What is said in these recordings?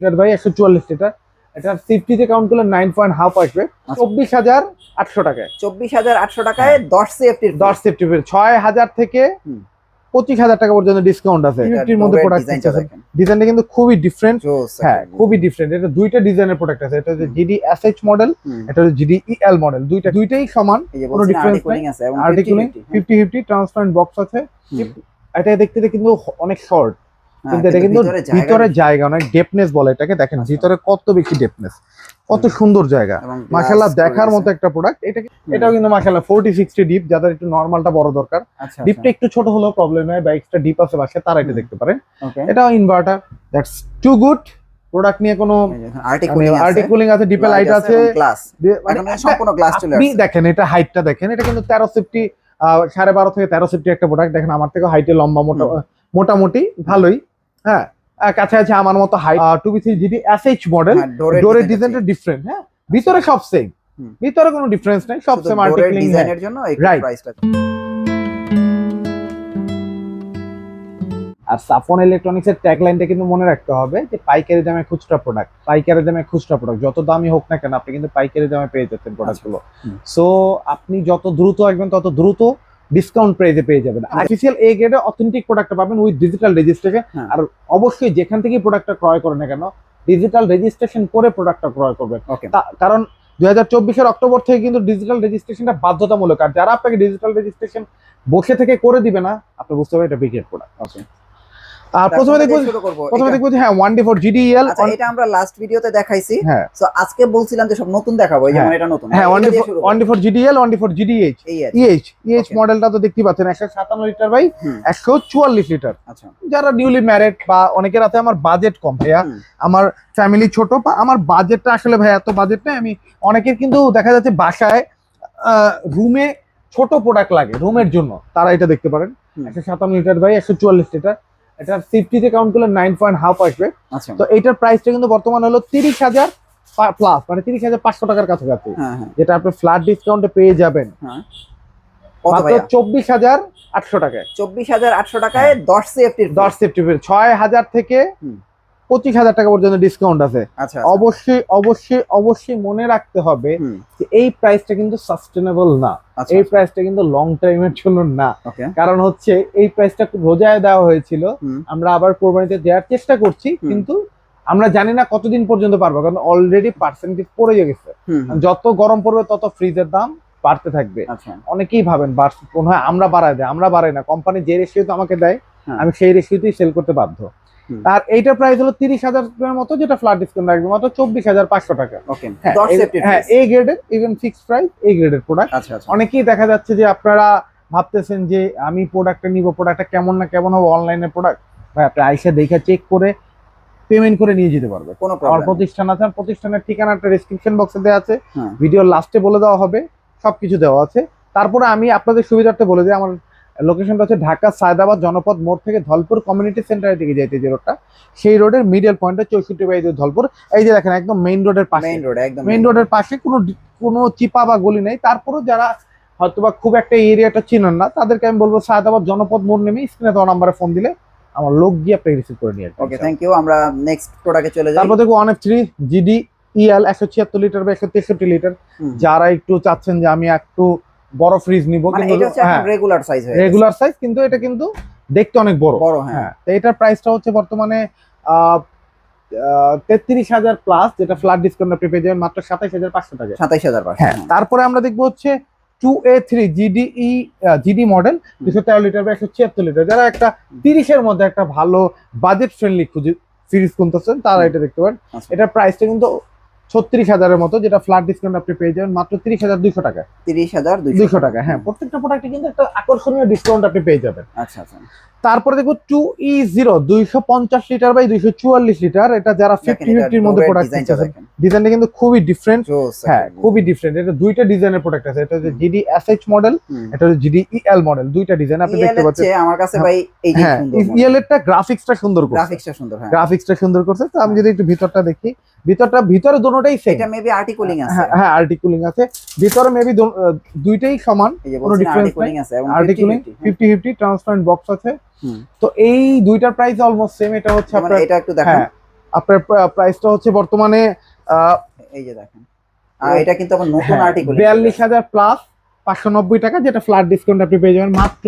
Litre by একশো চুয়াল্লিশ litre. এটার সেফটিতে কাউন্ট করলে নাইন পয়েন্ট হাফ আসবে। চব্বিশ হাজার আটশো টাকায়। চব্বিশ হাজার আটশো টাকায় দশ সেফটি দশ সেফটি ছয় হাজার থেকে পঁচিশ হাজার টাকা পর্যন্ত ডিসকাউন্ট আছে। ফিফটির মধ্যে প্রোডাক্ট ডিজাইনটা কিন্তু খুবই ডিফারেন্ট হ্যাঁ খুবই ডিফারেন্ট এটা দুইটা ডিজাইনের প্রোডাক্ট আছে। এটা হচ্ছে জিডি এস এইচ মডেল এটা হচ্ছে জিডি ইএল মডেল দুইটা দুইটাই সমান। কোনো difference নাই। আর্টিকুলিং ফিফটি ফিফটি ট্রান্সপারেন্ট বক্স আছে। এটা দেখতে কিন্তু অনেক শর্ট হ্যাঁ, কিন্তু এটা কিন্তু ভিতরে জায়গা অনেক ডেপনেস বলে এটাকে। দেখেন আচ্ছা। ভিতরে কত বেশি ডেপনেস কত সুন্দর জায়গা। মাশাআল্লাহ দেখার মতো একটা প্রোডাক্ট এটা এটাও কিন্তু মাশাআল্লাহ 40 60 ডিপ যাদের একটু নরমালটা বড় দরকার। আচ্ছা ডিপটা একটু ছোট হলেও প্রবলেম নাই বা এক্সট্রা ডিপ আছে বাসায় তারা এটা দেখতে পারেন। এটাও inverter that's too good product নিয়ে কোনো আর্টিকুলিং আর্টিকুলিং আছে। ডিপে লাইট আছে মানে এখন সম্পূর্ণ গ্লাস চলে আপনি দেখেন এটা হাইটটা দেখেন এটা কিন্তু তেরো সেফটি সাড়ে বারো থেকে তেরো সেফটি একটা প্রোডাক্ট দেখেন আমার থেকে হাইটে লম্বা মোটা মোটামুটি ভালোই। হ্যাঁ আহ, কাছাকাছি আমার মতো height two B three GD S H model ডোরের ডিজাইনটা ডিফারেন্ট হ্যাঁ? ভিতরে সব সেম ভিতরে কোনো ডিফারেন্স নাই সব সেম আর্টিকেলিং ডিজাইনের জন্য একটু প্রাইসটা আর সাফন ইলেকট্রনিক্স এর ট্যাগলাইনটা কিন্তু মনে রাখতে হবে যে পাইকারি দামে খুচরা প্রোডাক্ট পাইকারি দামে খুচরা প্রোডাক্ট যত দামি হোক না কেন আপনি কিন্তু পাইকারি দামে পেয়ে যাচ্ছেন প্রোডাক্টগুলো হুম। সো আপনি যত দ্রুত আসবেন তত দ্রুত ডিসকাউন্ট প্রাইসে পেয়ে যাবেন। অফিসিয়াল এ গ্রেডে অথেন্টিক প্রোডাক্টটা পাবেন উইথ ডিজিটাল রেজিস্ট্রেশন। আর অবশ্যই যেখান থেকে প্রোডাক্টটা ক্রয় করেন না কেন ডিজিটাল রেজিস্ট্রেশন করে প্রোডাক্টটা ক্রয় করবেন। কারণ দুই হাজার চব্বিশের অক্টোবর থেকে কিন্তু ডিজিটাল রেজিস্ট্রেশনটা বাধ্যতামূলক। আর যারা আপনাকে ডিজিটাল রেজিস্ট্রেশন বসে থেকে করে দিবে না আপনি বুঝতে পারবেন এটা বিগ্রেড প্রোডাক্ট আর প্রথমে দেখব প্রথমে দেখব হ্যাঁ ওয়ান ডি ফোর জিডিএল আচ্ছা এটা আমরা লাস্ট ভিডিওতে দেখাইছি। হ্যাঁ। আজকে বলছিলাম যে সব নতুন দেখাবো যেমন এটা নতুন। হ্যাঁ one D one D four GDL one D four GDH EH EH Okay. মডেলটা তো দেখতে পাচ্ছেন একশো সাতান্ন লিটার বাই হুম, একশো চুয়াল্লিশ লিটার আচ্ছা। যারা নিউলি ম্যারেড বা অনেকের আছে আমার বাজেট কম ভাইয়া আমার ফ্যামিলি ছোট বা আমার বাজেটটা আসলে ভাইয়া এত বাজেট নেই আমি অনেকের কিন্তু দেখা যাচ্ছে বাসায় রুমে ছোট প্রোডাক্ট লাগে রুমের জন্য তারা এটা দেখতে পারেন। একশো সাতান্ন লিটার বাই একশো চুয়াল্লিশ লিটার এটা সেফটিতে কাউন্ট করলে নাইন পয়েন্ট হাফ আসবে। আচ্ছা। তো এটার প্রাইসটা কিন্তু বর্তমানে হলো তিরিশ হাজার প্লাস মানে তিরিশ হাজার পাঁচশো টাকার কাছাকাছি। হ্যাঁ হ্যাঁ। যেটা আপনি ফ্ল্যাট ডিসকাউন্টে পেয়ে যাবেন। হ্যাঁ। মাত্র চব্বিশ হাজার আটশো টাকায়। চব্বিশ হাজার আটশো টাকায় দশ সিএফটির দশ সেপ্টেম্বর ছয় হাজার থেকে হুম। পঁচিশ হাজার টাকা পর্যন্ত ডিসকাউন্ট আছে। আচ্ছা অবশ্যই অবশ্যই অবশ্যই মনে রাখতে হবে যে এই প্রাইসটা কিন্তু সাস্টেনেবল না। আচ্ছা এই প্রাইসটা কিন্তু লং টাইমের জন্য না। কারণ হচ্ছে এই প্রাইসটা রোজায় দেওয়া হয়েছিল। আমরা আবার কোরবানিতে দেওয়ার চেষ্টা করছি কিন্তু আমরা জানি না কতদিন পর্যন্ত পারব কারণ অলরেডি পার্সেন্টেজ পড়ে গেছে। যত গরম পড়বে তত ফ্রিজের দাম বাড়তে থাকবে। আচ্ছা। অনেকেই ভাবেন মনে হয় আমরা বাড়াই দেয় আমরা বাড়াই না। কোম্পানি যে রেশিওতে আমাকে দেয় হ্যাঁ। আমি সেই রেশিওতেই সেল করতে বাধ্য। আর এইটার প্রাইস হলো তিরিশ হাজার মতো যেটা ফ্ল্যাট ডিসকাউন্ট রাখবে মাত্র চব্বিশ হাজার পাঁচশো টাকা। হ্যাঁ, এই- হ্যাঁ গ্রেডের ইভেন ফিক্সড প্রাইস এই গ্রেডের প্রোডাক্ট আচ্ছা আচ্ছা। অনেকেই দেখা যাচ্ছে যে আপনারা ভাবতেছেন যে আমি প্রোডাক্টটা নিব প্রোডাক্টটা কেমন না কেমন হবে অনলাইনে প্রোডাক্ট ভাই আপনি আইসা দেখে চেক করে পেমেন্ট করে নিয়ে যেতে পারবে কোনো আমার প্রতিষ্ঠান আছে প্রতিষ্ঠানের ঠিকানাটা ডেসক্রিপশন বক্সে দেওয়া আছে। হ্যাঁ। ভিডিওর লাস্টে বলে দেওয়া হবে সবকিছু দেওয়া আছে। তারপরে আমি আপনাদের সুবিধার্থে বলে দিই আমার লোকেশনটা হচ্ছে ঢাকা সায়দাবাদ জনপদ মোড় থেকে ধলপুর কমিউনিটি সেন্টারের দিকে যাইতে যে রোডটা সেই রোডের মিডল পয়েন্টে চৌষট্টি বাই দুই ধলপুর। এই যে দেখেন একদম মেইন রোডের পাশে। মেইন রোড একদম মেইন রোডের পাশে কোনো কোনো চিপা বা গলি নেই। তারপরেও যারা হয়তোবা খুব একটা এরিয়াটা চিনেন না তাদেরকে আমি বলব সায়দাবাদ জনপদ মোড় নেমে স্ক্রিনে দেওয়া নাম্বারে ফোন দিলে আমার লোক গিয়ে আপনাকে রিসিভ করে নিয়ে আসবে। ওকে থ্যাংক ইউ আমরা নেক্সট প্রোডাক্টে চলে যাই। তারপর one F three GD EL একশো ছিয়াত্তর লিটার বা একশো তেষট্টি লিটার যারা একটু চাচ্ছেন যে আমি একটু বড় ফ্রিজ নিব মানে কিন্তু এটা হচ্ছে হ্যাঁ এখন রেগুলার সাইজ হয়ে রেগুলার সাইজ কিন্তু এটা কিন্তু দেখতে অনেক বড়। বড় হ্যাঁ। হ্যাঁ তো এটার প্রাইসটা হচ্ছে বর্তমানে তেত্রিশ হাজার প্লাস যেটা ফ্ল্যাট ডিসকাউন্ট আপনি পেয়ে যাবেন মাত্র সাতাইশ হাজার পাঁচশো টাকা। সাতাইশ হাজার পাঁচশো হ্যাঁ তারপরে আমরা দেখব হচ্ছে two A three GDE GD model দুশো তেরো লিটার বা একশো ছিয়াত্তর লিটার যারা একটা তিরিশের মধ্যে একটা ভালো বাজেট ফ্রেন্ডলি খুঁজে সিরিজ কিনতেছেন তারা এটা দেখতে পারেন। আচ্ছা। এটার প্রাইসটা কিন্তু ছত্রিশ হাজারের মতো যেটা ফ্ল্যাট ডিসকাউন্ট আপনি পেয়ে যাবেন মাত্র তিরিশ হাজার দুইশো টাকা তিরিশ হাজার দুইশো টাকা হ্যাঁ প্রত্যেকটা প্রোডাক্টে কিন্তু একটা আকর্ষণীয় ডিসকাউন্ট আপনি পেয়ে যাবেন। আচ্ছা আচ্ছা। তারপরে দেখব টু ই জিরো দুইশো পঞ্চাশ লিটার বাই দুইশো চুয়াল্লিশ লিটার এটা যারা ফিফটি ফিফটির মধ্যে প্রোডাক্ট ডিজাইনটা ডিজাইনটা কিন্তু খুবই ডিফারেন্ট হ্যাঁ খুবই ডিফারেন্ট এটা দুইটা ডিজাইনের প্রোডাক্ট আছে এটা হচ্ছে জিডি এস এইচ মডেল এটা হচ্ছে জিডি ইএল মডেল দুইটা ডিজাইন আপনি দেখতে পাচ্ছেন। আমার কাছে ভাই এই যে হ্যাঁ সুন্দর ইএল এরটা গ্রাফিক্সটা সুন্দর করছে। গ্রাফিক্সটা সুন্দর হ্যাঁ। গ্রাফিক্সটা সুন্দর করছে তো আমি যদি একটু ভিতরটা দেখি ভিতরটা ভিতরে দুটোটাই সেম এটা মেবি আর্টিকুলিং আছে। হ্যাঁ হ্যাঁ আর্টিকুলিং আছে। ভিতরে মেবি দুইটাই সমান কোনো বলছেন difference আর্টিকুলিং আছে এবং আর্টিকুলিং 50 হ্যাঁ। ফিফটি ফিফটি ট্রান্সপারেন্ট বক্স আছে। হুম। তো এই দুইটার প্রাইস অলমোস্ট সেম এটা হচ্ছে আপনার এটা একটু দেখেন। হ্যাঁ আপনার প্রাইসটা হচ্ছে বর্তমানে এই যে দেখেন। আর এটা কিন্তু আবার নতুন হ্যাঁ, আর্টিকেল বিয়াল্লিশ হাজার প্লাস পাঁচশো নব্বই টাকা যেটা ফ্ল্যাট ডিসকাউন্ট আপনি পেয়ে যাবেন। মাত্র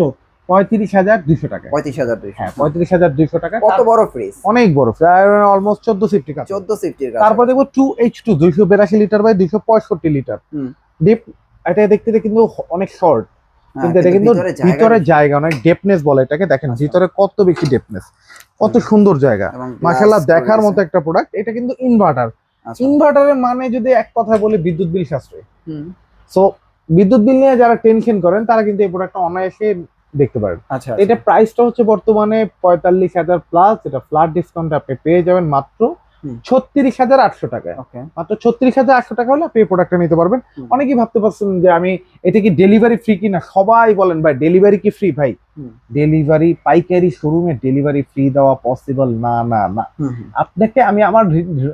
পঁয়ত্রিশ হাজার দুইশো টাকা। পঁয়ত্রিশ হাজার হ্যাঁ পঁয়ত্রিশ হাজার দুইশো টাকা। কত বড় ফ্রিজ অনেক বড় অলমোস্ট চোদ্দ সিফটি কাছে। চোদ্দ সিফটির তারপর দেখব টু এইচ টু দুইশো বেরাশি লিটার বাই দুইশো পঁয়ষট্টি লিটার। ডিপ এটা দেখতে কিন্তু অনেক শর্ট কিন্তু এটা কিন্তু ভিতরে জায়গা অনেক ডেপনেস বলে এটাকে। দেখেন আচ্ছা। ভিতরে কত বেশি ডেপনেস কত সুন্দর জায়গা। মাশাল্লাহ দেখার মতো একটা প্রোডাক্ট এটা কিন্তু ইনভার্টার আচ্ছা। ইনভার্টারের মানে যদি এক কথায় বলি বিদ্যুৎ বিল সাশ্রয়। সো বিদ্যুৎ বিল নিয়ে যারা টেনশন করেন তারা কিন্তু এই প্রোডাক্টটা অনায়াসে দেখতে পারেন আচ্ছা এটা প্রাইসটা হচ্ছে বর্তমানে পঁয়তাল্লিশ হাজার প্লাস এটা ফ্ল্যাট ডিসকাউন্ট আপনি পেয়ে যাবেন মাত্র। ছত্রিশ হাজার আটশো ওকে। মাত্র ছত্রিশ হাজার আটশো টাকা হলে আপনি এই প্রোডাক্টটা নিতে পারবেন। অনেকেই ভাবতে পারছেন যে আমি এটা কি ডেলিভারি ফ্রি কিনা? সবাই বলেন ভাই ডেলিভারি কি ফ্রি ভাই? ডেলিভারি পাইকারি শোরুমে ডেলিভারি ফ্রি দেওয়া পসিবল না না না। আপনাকে আমি আমার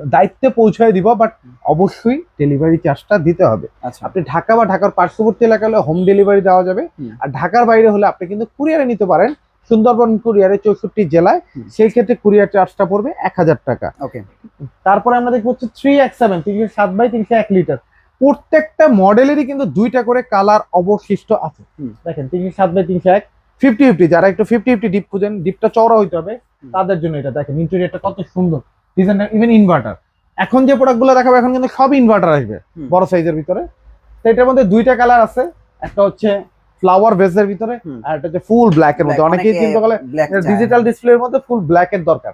দায়িত্বে পৌঁছায় দিব বাট অবশ্যই ডেলিভারি চার্জটা দিতে হবে। আচ্ছা। আপনি ঢাকা বা ঢাকার পার্শ্ববর্তী এলাকা হলে হোম ডেলিভারি দেওয়া যাবে। আর ঢাকার বাইরে হলে আপনি কিন্তু কুরিয়ারে নিতে পারেন। সুন্দরবন কুরিয়ারে চৌষট্টি জেলায় সেই ক্ষেত্রে কুরিয়ার চার্জটা পড়বে এক হাজার টাকা। ওকে। তারপরে আমরা দেখব হচ্ছে থ্রি এক সেভেন তিনশো সাত বাই তিনশো এক লিটার প্রত্যেকটা মডেলেরই কিন্তু দুইটা করে কালার অবশিষ্ট আছে। দেখেন তিনশো সাত বাই তিনশো এক ফিফটি ফিফটি যারা একটু ফিফটি ফিফটি ডিপ খুঁজেন ডিপটা চওড়া হইতে হবে তাদের জন্য এটা দেখেন ইন্টেরিয়রটা কত সুন্দর। ডিজাইনটা ইভেন ইনভার্টার এখন যে প্রোডাক্টগুলো দেখাবো এখন কিন্তু সব ইনভার্টার আসবে বড় সাইজের ভিতরে। তো এটার মধ্যে দুইটা কালার আছে একটা হচ্ছে ফ্লাওয়ার বেসের ভিতরে আর একটা হচ্ছে ফুল ব্ল্যাক এর মধ্যে। অনেকেই চিন্তা করে ডিজিটাল ডিসপ্লের মধ্যে ফুল ব্ল্যাক এর দরকার।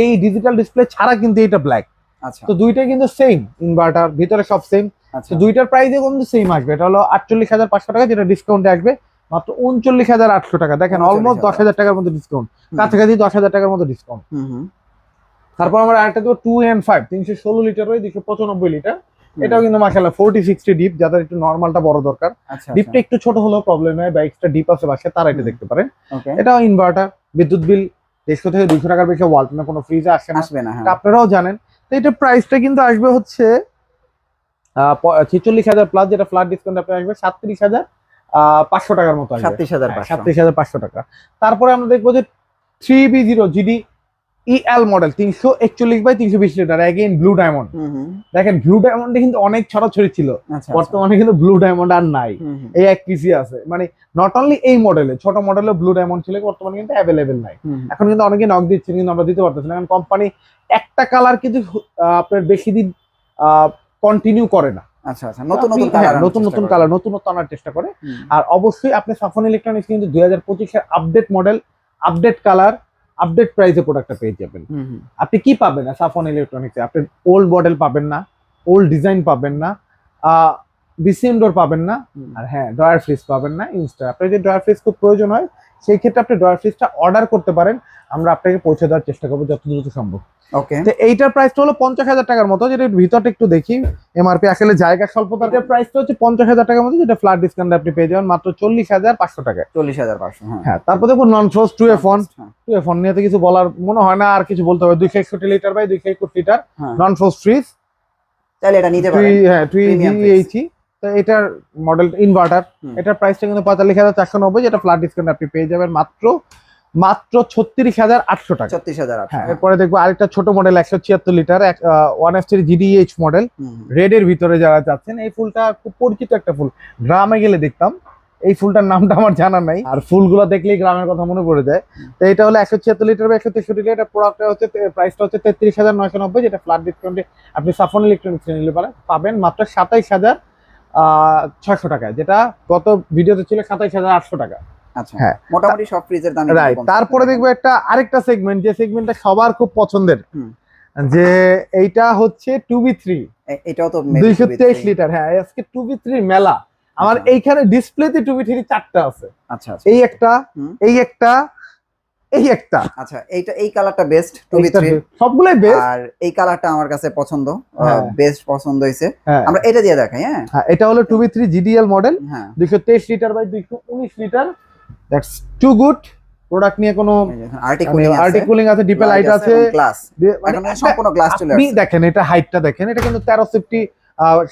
এই ডিজিটাল ডিসপ্লে ছাড়া কিন্তু এটা ব্ল্যাক আচ্ছা। তো দুইটাই কিন্তু সেম ইনভার্টার ভিতরে সব সেম আচ্ছা। তো দুইটার প্রাইসে কিন্তু সেম আসবে। এটা হলো আটচল্লিশ হাজার পাঁচশো টাকা যেটা ডিসকাউন্টে আসবে। মাত্র উনচল্লিশ হাজার আটশো টাকা। দেখেন অলমোস্ট দশ হাজার টাকার মতো ডিসকাউন্ট। কাছাকাছি দশ হাজার টাকার মতো ডিসকাউন্ট তারপর আমরা আরেকটা দেবো টু এন্ড ফাইভ তিনশো ষোলো লিটার হয় দুশো পঁচানব্বই লিটার। এটাও কিন্তু মাসাল্লাহ ফোরটি সিক্সটি ডিপ যাদের একটু নর্মালটা বড় দরকার। আচ্ছা ডিপটা একটু ছোট হলেও প্রবলেম হয় বা এক্সট্রা ডিপ আছে বাসায় তারা এটা দেখতে পারেন। এটাও ইনভার্টার বিদ্যুৎ বিল দেড়শো থেকে দুইশো টাকার বেশি ওয়ালটনে কোনো ফ্রিজে আসে না। আসবে না হ্যাঁ। আপনারাও জানেন। তো এটা প্রাইসটা কিন্তু আসবে হচ্ছে ছেচল্লিশ হাজার প্লাস যেটা ফ্ল্যাট ডিসকাউন্ট আপনি আসবে সাতত্রিশ হাজার পাঁচশো টাকার মতো আসবে। সাতত্রিশ হাজার হ্যাঁ, সাতত্রিশ হাজার পাঁচশো টাকা। তারপরে আমরা দেখব যে three B zero GD EL model তিনশো একচল্লিশ বাই তিনশো বিশ লিটার অ্যাগেন ব্লু ডায়মন্ড দেখেন ব্লু ডায়মন্ডে কিন্তু অনেক ছড়াছড়ি ছিল। আচ্ছা বর্তমানে কিন্তু ব্লু ডায়মন্ড আর নাই। এই এক পিসি আছে। মানে নট অনলি এই মডেলে ছোট মডেলে ব্লু ডায়মন্ড ছিল বর্তমানে কিন্তু অ্যাভেলেবেল নাই। এখন কিন্তু অনেকে নক দিচ্ছেন কিন্তু আমরা দিতে পারতেছি না। কারণ কোম্পানি একটা কালার কিন্তু আপনার বেশি দিন কন্টিনিউ করে না। আচ্ছা আচ্ছা। নতুন নতুন হ্যাঁ, কালার নতুন নতুন কালার নতুনত্ব আনার চেষ্টা করে। আর অবশ্যই আপনি সাফন ইলেকট্রনিক্স কিন্তু দুই হাজার পঁচিশের update model update colour update প্রাইসে প্রোডাক্টটা পেয়ে যাবেন। আপনি কি পাবেন? না সাফন ইলেকট্রনিক্সে আপনি ওল্ড মডেল পাবেন না ওল্ড ডিজাইন পাবেন না বিসিএম ডোর পাবেন না আর হ্যাঁ ড্রয়ার ফ্রিজ পাবেন না ইনস্টা আপনার যদি ড্রয়ার ফ্রিজ খুব প্রয়োজন হয় সেই ক্ষেত্রে আপনি ড্রয়ার ফ্রিজটা অর্ডার করতে পারেন। আমরা আপনাকে পৌঁছে দেওয়ার চেষ্টা করব যত দ্রুত সম্ভব। ওকে তো এইটার প্রাইসটা হলো পঞ্চাশ হাজার টাকার মতো যেটা ভিতরটা একটু দেখি। এমআরপি আসলে জায়গা স্বল্পতার প্রাইসটা হচ্ছে পঞ্চাশ হাজার টাকার মতো যেটা ফ্ল্যাট ডিসকাউন্ট আপনি পেয়ে যাবেন। মাত্র চল্লিশ হাজার পাঁচশো টাকায় চল্লিশ হাজার পাঁচশো হ্যাঁ। হ্যাঁ তারপর দেখুন নন ফ্রোজ টু এ হ্যাঁ, টু এ ওয়ান নিয়ে তো কিছু বলার মনে হয় না আর কিছু বলতে হবে। দুইশো একষট্টি লিটার বাই দুইশো একুশ লিটার। নন ফ্রোজ ফ্রিজ চাইলে এটা নিতে পারেন। হ্যাঁ fridge। এইচি তো এটার মডেল ইনভার্টার। এটার প্রাইসটা কিন্তু পঁয়তাল্লিশ হাজার চারশো নব্বই যেটা ফ্ল্যাট ডিসকাউন্ট আপনি পেয়ে যাবেন মাত্র মাত্র ছত্রিশ হাজার আটশো টাকা। ছত্রিশ হাজার হ্যাঁ এরপরে দেখব আরেকটা ছোট মডেল একশো ছিয়াত্তর litre one F three GDH model. Red এর ভিতরে যারা যাচ্ছেন এই ফুলটা খুব পরিচিত একটা ফুল। গ্রামে গেলে দেখতাম এই ফুলটার নামটা আমার জানা নাই। আর ফুলগুলো দেখলেই গ্রামের কথা মনে পড়ে যায়। তো এটা হলো একশো ছিয়াত্তর লিটার বা একশো তেষট্টি লিটার প্রোডাক্টটা হচ্ছে প্রাইসটা হচ্ছে তেত্রিশ হাজার নয়শো নব্বই যেটা ফ্ল্যাট ডিসকাউন্টে আপনি সাফন ইলেকট্রনিক্স নিলে পারেন পাবেন মাত্র সাতাইশ হাজার ছয়শো টাকায় যেটা গত ভিডিওতে ছিল সাতাইশ হাজার আটশো টাকা। আচ্ছা হ্যাঁ। মোটামুটি সব ফ্রিজের দাম রাইট তারপরে দেখব একটা আরেকটা সেগমেন্ট যে সেগমেন্টটা সবার খুব পছন্দের। যে এইটা হচ্ছে টু বি থ্রি এটাও তো দুইশো তেইশ লিটার হ্যাঁ আজকে টু বি থ্রি মেলা। আমার আচ্ছা। এইখানে ডিসপ্লেতে টু বি থ্রি চারটা আছে। আচ্ছা আচ্ছা। এই একটা এই একটা এই একটা। আচ্ছা এইটা এই কালারটা বেস্ট টু বি থ্রি। সবগুলোই বেস্ট আর এই কালারটা আমার কাছে পছন্দ হ্যাঁ। বেস্ট পছন্দ হয়েছে হ্যাঁ। আমরা এটা দিয়ে দেখাই হ্যাঁ? হ্যাঁ, এটা হলো two B three GDL model হ্যাঁ। দুইশো তেইশ লিটার বাই দুইশো উনিশ litre that's too good product নিয়ে কোনো আর্টিকুলিং আছে। আর্টিকুলিং আছে ডিপে লাইট আছে গ্লাস মানে সম্পূর্ণ গ্লাস চলে আপনি দেখেন এটা হাইটটা দেখেন। এটা কিন্তু তেরো সিফটি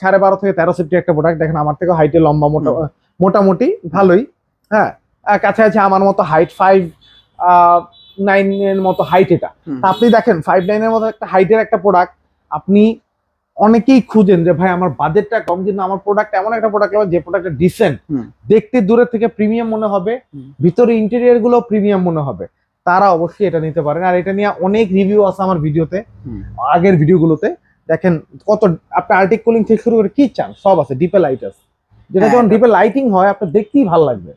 সাড়ে বারো থেকে তেরো সেফটি একটা প্রোডাক্ট দেখেন আমার থেকে হাইটে লম্বা মোটা মোটামুটি ভালোই। হ্যাঁ আহ, কাছাকাছি আমার মতো হাইট ফাইভ নাইনের মতো হাইট এটা। আপনি দেখেন ফাইভ নাইনের মতো একটা হাইটের একটা প্রোডাক্ট আপনি অনেকেই খুঁজেন যে ভাই আমার বাজেটটা কম কিন্তু আমার প্রোডাক্ট এমন একটা প্রোডাক্ট যে প্রোডাক্টটা ডিসেন্ট দেখতে দূরের থেকে প্রিমিয়াম মনে হবে ভিতরে ইন্টেরিয়রগুলো প্রিমিয়াম মনে হবে। তারা অবশ্যই এটা নিতে পারেন। আর এটা নিয়ে অনেক রিভিউ আছে আমার ভিডিওতে। আগের ভিডিওগুলোতে দেখেন কত আপনি আর্টিক কুলিং থেকে শুরু করে কি চান? সব আছে ডিপে লাইট আছে। যেটা হ্যাঁ, যখন ডিপে লাইটিং হয় আপনার দেখতেই ভালো লাগবে।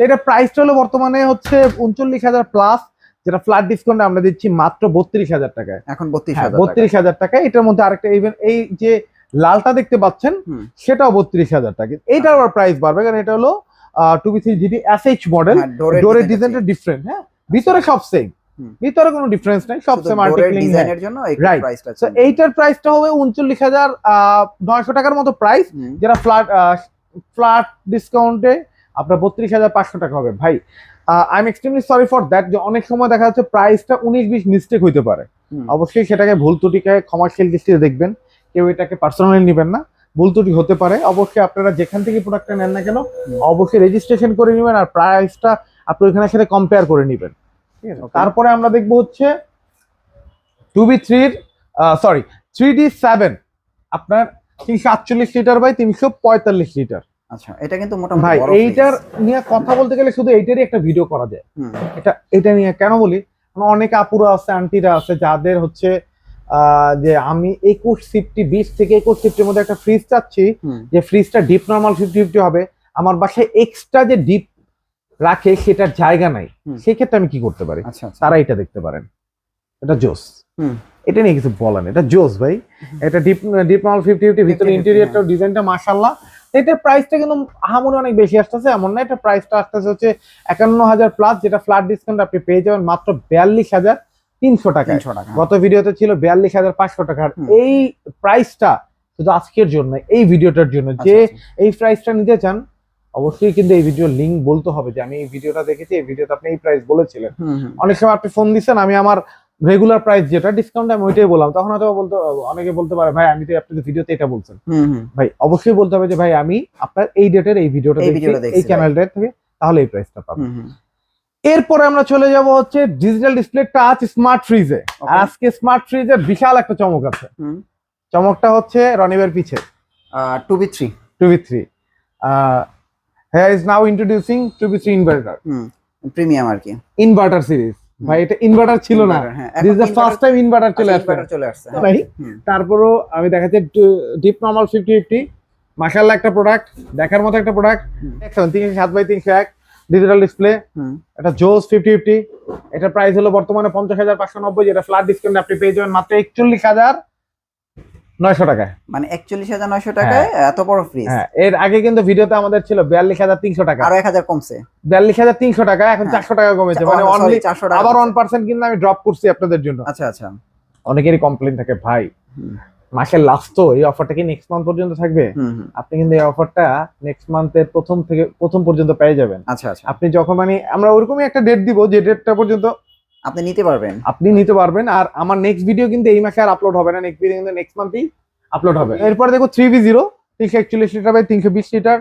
এটা প্রাইসটা হলো বর্তমানে হচ্ছে উনচল্লিশ হাজার প্লাস যেটা ফ্ল্যাট ডিসকাউন্টে আমরা দিচ্ছি মাত্র বত্রিশ হাজার টাকায়। এখন বত্রিশ হ্যাঁ হাজার। বত্রিশ হাজার টাকা এটার মধ্যে আরেকটা ইভেন এই যে লালটা দেখতে পাচ্ছেন সেটাও বত্রিশ হাজার টাকা। এইটার আবার প্রাইস বাড়বে কারণ এটা হলো two B three GB S H model হ্যাঁ, ডোরের ডিজাইনটা ডিফারেন্ট হ্যাঁ। ভিতরে সব সেম ভিতরে কোনো ডিফারেন্স নাই সব সেম আর্টিকেলিং ডিজাইনের জন্য. প্রাইসটা তো এইটার প্রাইসটা হবে উনচল্লিশ হাজার নয়শো টাকার মতো প্রাইস যেটা ফ্ল্যাট ফ্ল্যাট ডিসকাউন্টে আপনার বত্রিশ হাজার পাঁচশো টাকা হবে। ভাই I am extremely sorry for that যে অনেক সময় দেখা যাচ্ছে প্রাইসটা উনিশ বিশ মিস্টেক হইতে পারে। অবশ্যই সেটাকে ভুল ত্রুটিকে ক্ষমাশীল দৃষ্টিতে দেখবেন। কেউ এটাকে পার্সোনালি নেবেন না। ভুল ত্রুটি হতে পারে। অবশ্যই আপনারা যেখান থেকে প্রোডাক্টটা নেন না কেন অবশ্যই রেজিস্ট্রেশন করে নেবেন আর প্রাইসটা আপনি ওইখানে সাথে কম্পেয়ার করে নেবেন। ঠিক আছে? তারপরে আমরা দেখব হচ্ছে টু বি থ্রির সরি থ্রি ডি সেভেন আপনার তিনশো আটচল্লিশ লিটার বাই তিনশো পঁয়তাল্লিশ লিটার আচ্ছা এটা কিন্তু মোটামুটি ভাই এইটার নিয়ে কথা বলতে গেলে শুধু এইটারই একটা ভিডিও করা যায়। এটা এটা নিয়ে কেন বলি? অনেক আপুরা আছে আন্টিরা আছে যাদের হচ্ছে যে আমি একুশ ফিফটি বিশ থেকে একুশ ফিফটির মধ্যে একটা ফ্রিজ চাচ্ছি যে ফ্রিজটা ডিপ নর্মাল ফিফটি ফিফটি হবে। আমার বাসায় এক্সট্রা যে ডিপ রাখে সেটার জায়গা নাই। সেক্ষেত্রে আমি কি করতে পারি? আচ্ছা আচ্ছা। তারা এটা দেখতে পারেন। এটা জোস। হুম। এটা নিয়ে কিছু বলেন এটা জোস ভাই। এটা deep deep normal fifty fifty ভিতরে 50-50, ডিজাইনটা মাসাল্লাহ এটার প্রাইসটা কিন্তু আহামরি অনেক বেশি আসতেছে এমন না এটা প্রাইসটা আসতেছে হচ্ছে একান্ন হাজার প্লাস যেটা ফ্ল্যাট ডিসকাউন্ট আপনি পেয়ে যাবেন মাত্র বিয়াল্লিশ হাজার তিনশো টাকা। গত ভিডিওতে ছিল বিয়াল্লিশ হাজার পাঁচশো টাকার এই প্রাইসটা শুধু আজকের জন্য এই ভিডিওটার জন্য আচ্ছা, যে আচ্ছা। এই প্রাইসটা নিতে চান অবশ্যই কিন্তু এই ভিডিও লিঙ্ক বলতে হবে যে আমি এই ভিডিওটা দেখেছি এই ভিডিওতে আপনি এই প্রাইস বলেছিলেন। অনেক সময় আপনি ফোন দিচ্ছেন আমি আমার রেগুলার প্রাইস যেটা ডিসকাউন্ট আমি ওইটাই বললাম। তখন হয়তো বলতে অনেকে বলতে পারে ভাই আমি তো আপনাদের ভিডিওতে এটা বলছেন। ভাই অবশ্যই বলতে হবে যে ভাই আমি আপনার এই ডেটের এই ভিডিওটা এই চ্যানেলটা থেকে তাহলে এই প্রাইসটা হুম। এরপরে আমরা চলে যাব হচ্ছে ডিজিটাল ডিসপ্লে টাচ স্মার্ট ফ্রিজে আজকে স্মার্ট ফ্রিজে বিশাল একটা চমক আছে। চমকটা হচ্ছে রনিবের পিছে। আহ, 2v3 টু বি থ্রি হ্যাঁ is now introducing two B three inverter hmm premium আর কি। ইনভার্টার সিরিজ ভাই এটা ইনভার্টার ছিল না। This the first time inverter চলে আসছে। চলে আসছে হ্যাঁ। ভাই তারপরও আমি দেখাচ্ছি ডিপ নর্মাল ফিফটি ফিফটি মাসাল্লাহ একটা প্রোডাক্ট দেখার মতো একটা প্রোডাক্ট হুম। তিনশো সাত বাই তিনশো এক ডিজিটাল ডিসপ্লে এটা জোস ফিফটি ফিফটি এটা প্রাইস হলো বর্তমানে পঞ্চাশ হাজার পাঁচশো নব্বই যেটা ফ্ল্যাট ডিসকাউন্ট আপনি পেয়ে যাবেন মাত্র একচল্লিশ হাজার নয়শো টাকায়। মানে একচল্লিশ হাজার নয়শো টাকায় এত বড় ফ্রিজ হ্যাঁ এর আগে কিন্তু ভিডিওতে আমাদের ছিল বিয়াল্লিশ হাজার তিনশো টাকা। আরও এক হাজার কমছে। বিয়াল্লিশ হাজার তিনশো টাকা এখন হ্যাঁ। চারশো টাকা কমেছে। মানে অনলি 400 টাকা আবার। ওয়ান পার্সেন্ট কিন্তু আমি ড্রপ করছি আপনাদের জন্য। আচ্ছা আচ্ছা। অনেকেরই কমপ্লেন থাকে ভাই। মাসের লাস্ট তো এই অফারটা কি নেক্সট মান্থ পর্যন্ত থাকবে। আপনি কিন্তু এই অফারটা নেক্সট মান্থের প্রথম থেকে প্রথম পর্যন্ত পেয়ে যাবেন। আচ্ছা আচ্ছা। আপনি যখন মানে আমরা ওরকমই একটা ডেট দিব যে ডেটটা পর্যন্ত আপনি নিতে পারবেন। আপনি নিতে পারবেন আর আমার নেক্সট ভিডিও কিন্তু এই মাসে আর আপলোড হবে না নেক্সট ভিডিও কিন্তু নেক্সট মান্থেই আপলোড হবে। এরপর দেখো থ্রি বি জিরো তিনশো একচল্লিশ লিটার বাই তিনশো বিশ লিটার।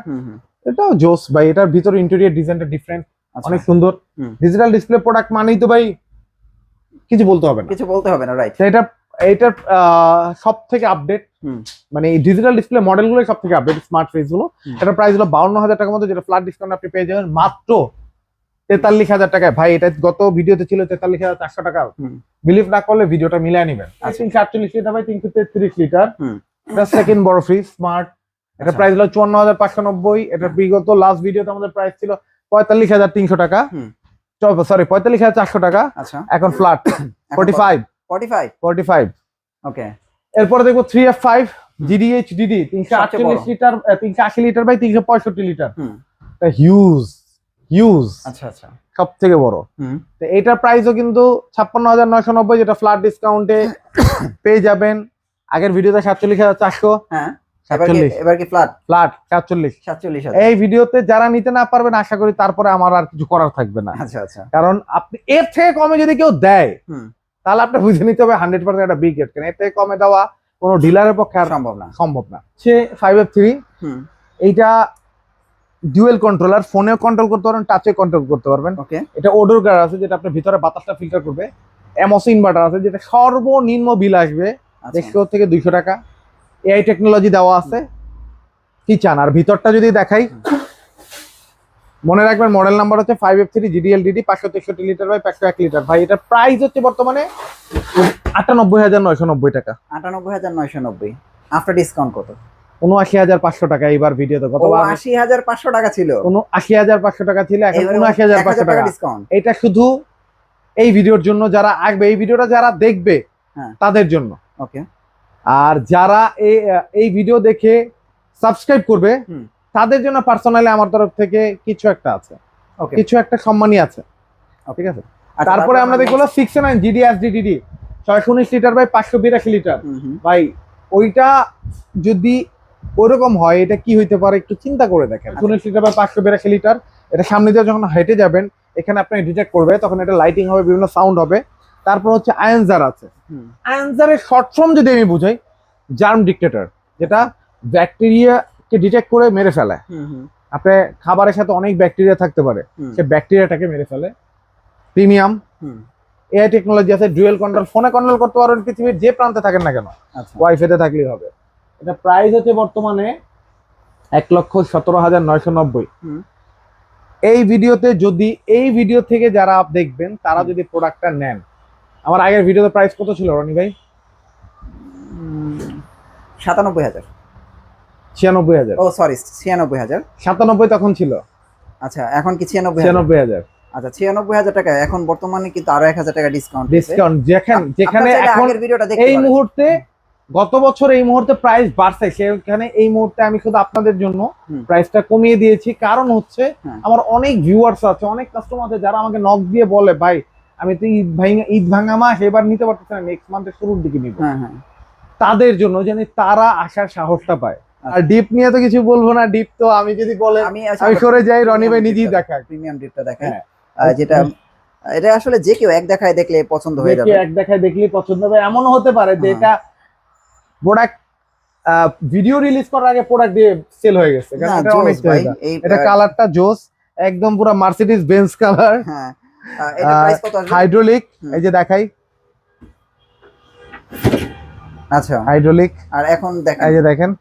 এটাও জোস ভাই এটার ভিতরে ইন্টেরিয়র ডিজাইনটা ডিফারেন্ট। অনেক সুন্দর। ডিজিটাল ডিসপ্লে প্রোডাক্ট মানেই তো ভাই কিছু বলতে হবে না। কিছু বলতে হবে না রাইট তো এটা এটার সব থেকে আপডেট। মানে এই ডিজিটাল ডিসপ্লে মডেলগুলো সব থেকে আপডেট স্মার্ট ফেসগুলো। এটার প্রাইস হলো বাউন্ন হাজার টাকার মতো যেটা ফ্ল্যাট ডিসকাউন্ট আপনি পেয়ে যাবেন মাত্র তেতাল্লিশ হাজার টাকায়। ভাই এটা গত ভিডিওতে ছিল তেতাল্লিশ হাজার চারশো টাকা। বিলিভ না করলে ভিডিওটা মিলিয়ে নেবেন। আচ্ছা। তিনশো আটচল্লিশ লিটার ভাই তিনশো তেত্রিশ লিটার। এটা সেকেন্ড বড় ফ্রিজ স্মার্ট এটা আচ্ছা। প্রাইস হলো চুয়ান্ন হাজার পাঁচশো নব্বই। এটা বিগত লাস্ট ভিডিওতে আমাদের প্রাইস ছিল পঁয়তাল্লিশ হাজার তিনশো টাকা। সরি পঁয়তাল্লিশ হাজার চারশো টাকা। আচ্ছা। এখন flat forty five forty five forty five okay এরপরে দেখব three F five GDH DD তিনশো আটচল্লিশ লিটার তিনশো আশি লিটার বাই তিনশো পঁয়ষট্টি লিটার। হিউজ হিউজ আচ্ছা আচ্ছা। সব থেকে বড়। হুম। তো এটার প্রাইসও কিন্তু ছাপ্পান্ন হাজার নয়শো নব্বই যেটা ফ্ল্যাট ডিসকাউন্টে পেয়ে যাবেন। আগের ভিডিওতে সাতচল্লিশ হাজার চারশো হ্যাঁ এই ভিডিওতে যারা নিতে না পারবেন আশা করি তারপরে আমার আর কিছু করার থাকবে না। আচ্ছা আচ্ছা। কারণ আপনি এর থেকে কমে যদি কেউ দেয় হুম। তাহলে আপনি বুঝে নিতে হবে হান্ড্রেড পার্সেন্ট একটা বিগ রেট এর থেকে কমে দেওয়া কোনো ডিলারের পক্ষে আর সম্ভব না। সম্ভব না। সে ফাইভ এফ থ্রি এইটা ডুয়েল কন্ট্রোলার ফোনেও কন্ট্রোল করতে পারবেন টাচে কন্ট্রোল করতে পারবেন। ওকে এটা ওডোর গার্ড আছে যেটা আপনার ভিতরে বাতাসটা ফিল্টার করবে। এমওস ইনভার্টার আছে যেটা সর্বনিম্ন বিল আসবে। আচ্ছা। দেড়শো থেকে দুইশো টাকা। এআই টেকনোলজি দেওয়া আছে। কি চান? আর ভিতরটা যদি দেখাই। মনে রাখবেন মডেল নাম্বার হচ্ছে five F three GDL DD পাঁচশো তেষট্টি লিটার বাই পাঁচশো এক লিটার ভাই এটা প্রাইস হচ্ছে বর্তমানে আটানব্বই হাজার নয়শো নব্বই টাকা। আটানব্বই হাজার নয়শো নব্বই। আফটার ডিসকাউন্ট কত? উনআশি হাজার পাঁচশো টাকা এইবার ভিডিওতে। আশি হাজার পাঁচশো টাকা ছিল। উনআশি হাজার পাঁচশো টাকা ছিল এখন উনআশি হাজার পাঁচশো টাকা এটা শুধু এই ভিডিওর জন্য যারা আসবে এই ভিডিওটা যারা দেখবে হ্যাঁ। তাদের জন্য। ওকে। আর যারা এই ভিডিও দেখে সাবস্ক্রাইব করবে। তাদের জন্য পার্সোনালি আমার তরফ থেকে কিছু একটা আছে। কিছু একটা সম্মানই আছে। ঠিক আছে? আচ্ছা, তারপরে আমরা দেখব six nine GD S DD ছয়শো উনিশ লিটার বাই পাঁচশো বিরাশি লিটার। ভাই ওইটা যদি ওরকম হয় এটা কি হইতে পারে একটু চিন্তা করে দেখেন। আচ্ছা। উনিশ লিটার বা পাঁচশো বিরাশি লিটার। এটা সামনে দিয়ে যখন হেঁটে যাবেন এখানে আপনি ডিটেক্ট করবে তখন এটা লাইটিং হবে বিভিন্ন সাউন্ড হবে। তারপর হচ্ছে আয়েনজার আছে। আয়েনজারের শর্ট ফর্ম যদি আমি বুঝাই জার্ম ডিক্টেটর যেটা ব্যাকটেরিয়াকে ডিটেক্ট করে মেরে ফেলে। আপনি খাবারের সাথে অনেক ব্যাকটেরিয়া থাকতে পারে। সে ব্যাকটেরিয়াটাকে মেরে ফেলে। প্রিমিয়াম এআই টেকনোলজি আছে ডুয়েল কন্ট্রোল ফোনে কন্ট্রোল করতে পারবেন পৃথিবীর যে প্রান্তে থাকেন না কেন। আচ্ছা। ওয়াইফাইতে থাকলেই হবে। এটা প্রাইস হচ্ছে বর্তমানে এক লক্ষ সতেরো হাজার নয়শো নব্বই। এই ভিডিওতে যদি এই ভিডিও থেকে যারা দেখবেন তারা যদি প্রোডাক্টটা নেন। আমার আগের ভিডিওতে প্রাইস কত ছিল রনি ভাই? সাতানব্বই হাজার। ছিয়ানব্বই হাজার। ও সরি ছিয়ানব্বই হাজার। সাতানব্বই তখন ছিল। আচ্ছা এখন কি ছিয়ানব্বই ছিয়ানব্বই হাজার। আচ্ছা ছিয়ানব্বই হাজার টাকা এখন বর্তমানে কিন্তু আরও এক হাজার টাকা ডিসকাউন্ট ডিসকাউন্ট যেখানে যেখানে এখন ভিডিওটা এই মুহূর্তে গত বছর এই মুহূর্তে প্রাইস বাড়ছে সেখানে এই মুহূর্তে আমি শুধু আপনাদের জন্য প্রাইসটা কমিয়ে দিয়েছি। কারণ হচ্ছে হ্যাঁ। আমার অনেক ভিউয়ার্স আছে অনেক কাস্টমার আছে যারা আমাকে নক দিয়ে বলে ভাই আমি তো ঈদ ভাঙা ঈদ ভাঙা মাস এবার নিতে পারতেছি না নেক্সট মান্থের শুরুর দিকে নিব। হ্যাঁ হ্যাঁ। তাদের জন্য যেন তারা আসার সাহসটা পায়। আর ডিপ নিয়ে তো কিছু বলব না ডিপ তো আমি যদি বলে আমি আমি সরে যাই রনি ভাই নিজেই দেখাক। প্রিমিয়াম ডিপটা দেখাই হ্যাঁ। যেটা এটা আসলে যে কেউ এক দেখায় দেখলে পছন্দ হয়ে দেখে যাবে। এক দেখায় দেখলে পছন্দ হবে। এমনও হতে পারে যে। এটা প্রোডাক্ট ভিডিও রিলিজ করার আগে প্রোডাক্ট দিয়ে সেল হয়ে গেছে। এটা কালারটা জোস একদম পুরো মার্সিডিজ বেঞ্চ কালার হাইড্রোলিক। এই যে দেখাই। আচ্ছা। হাইড্রোলিক আর এখন দেখেন। এই যে দেখেন।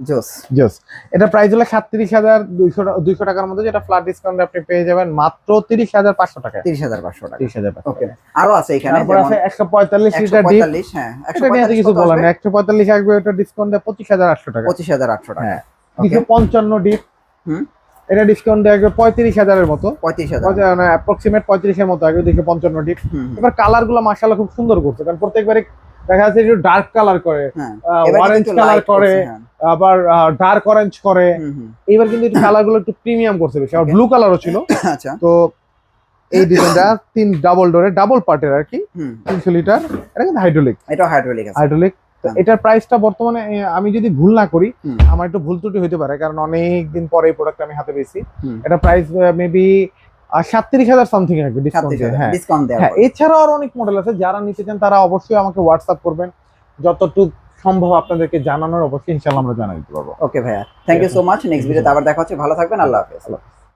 জোস। জোস। এটা প্রাইস হলো সাতত্রিশ হাজার দুইশো দুইশো টাকার মধ্যে যেটা ফ্ল্যাট ডিসকাউন্ট আপনি পেয়ে যাবেন মাত্র তিরিশ হাজার পাঁচশো টাকা তিরিশ হাজার পাঁচশো টাকা। তিরিশ হাজার ওকে। আরও আছে এখানে তারপর আছে একশো পঁয়তাল্লিশ লিটার ডিপ হ্যাঁ একশো এটা নিয়ে তো পঁয়তাল্লিশ কিছু বলার আসবে? একশো পঁয়তাল্লিশ আসবে ওটা ডিসকাউন্ট দেয় পঁচিশ হাজার আটশো টাকা পঁচিশ হাজার আটশো টাকা। হ্যাঁ। দুশো পঞ্চান্ন ডিপ হুম। এটা ডিসকাউন্ট আসবে পঁয়ত্রিশ হাজারের মতো। পঁয়ত্রিশ হাজার। অ্যাপ্রক্সিমেট পঁয়ত্রিশের মতো দুশো পঞ্চান্ন ডিপ এবার কালারগুলো মাসাল্লাহ খুব সুন্দর করছে কারণ প্রত্যেকবারে দেখা যাচ্ছে একটু ডার্ক কালার করে হ্যাঁ। অরেঞ্জ কালার করে হ্যাঁ। আবার ডার্ক অরেঞ্জ করে। এবার কিন্তু একটু কালারগুলো একটু প্রিমিয়াম করছে বেশি। আর ব্লু কালারও ছিল। আচ্ছা। তো এই ডিজাইনটা তিন ডাবল ডোরে ডাবল পার্টের আর কি। তিনশো লিটার এটা কিন্তু হাইড্রোলিক এটা হাইড্রোলিক হাইড্রোলিক হ্যাঁ। এটার প্রাইসটা বর্তমানে আমি যদি ভুল না করি আমার একটু ভুল ত্রুটি হতে পারে কারণ অনেক দিন পরে এই প্রোডাক্ট আমি হাতে পেয়েছি। এটা প্রাইস মেবি সাতত্রিশ হাজার সামথিং আসবে ডিসকাউন্ট সাতত্রিশ হাজার হ্যাঁ। ডিসকাউন্ট হ্যাঁ এছাড়াও আরও অনেক মডেল আছে যারা নিতে চান তারা অবশ্যই আমাকে হোয়াটসঅ্যাপ করবেন। যতটুকু সম্ভব আপনাদেরকে জানানোর অবশ্যই আমরা জানাই দিতে পারব। ওকে ভাইয়া। Thank you so much next ভিডিওতে আবার দেখা হচ্ছে। ভালো থাকবেন। আল্লাহ হাফেজ। আল্লাহ হাফেজ।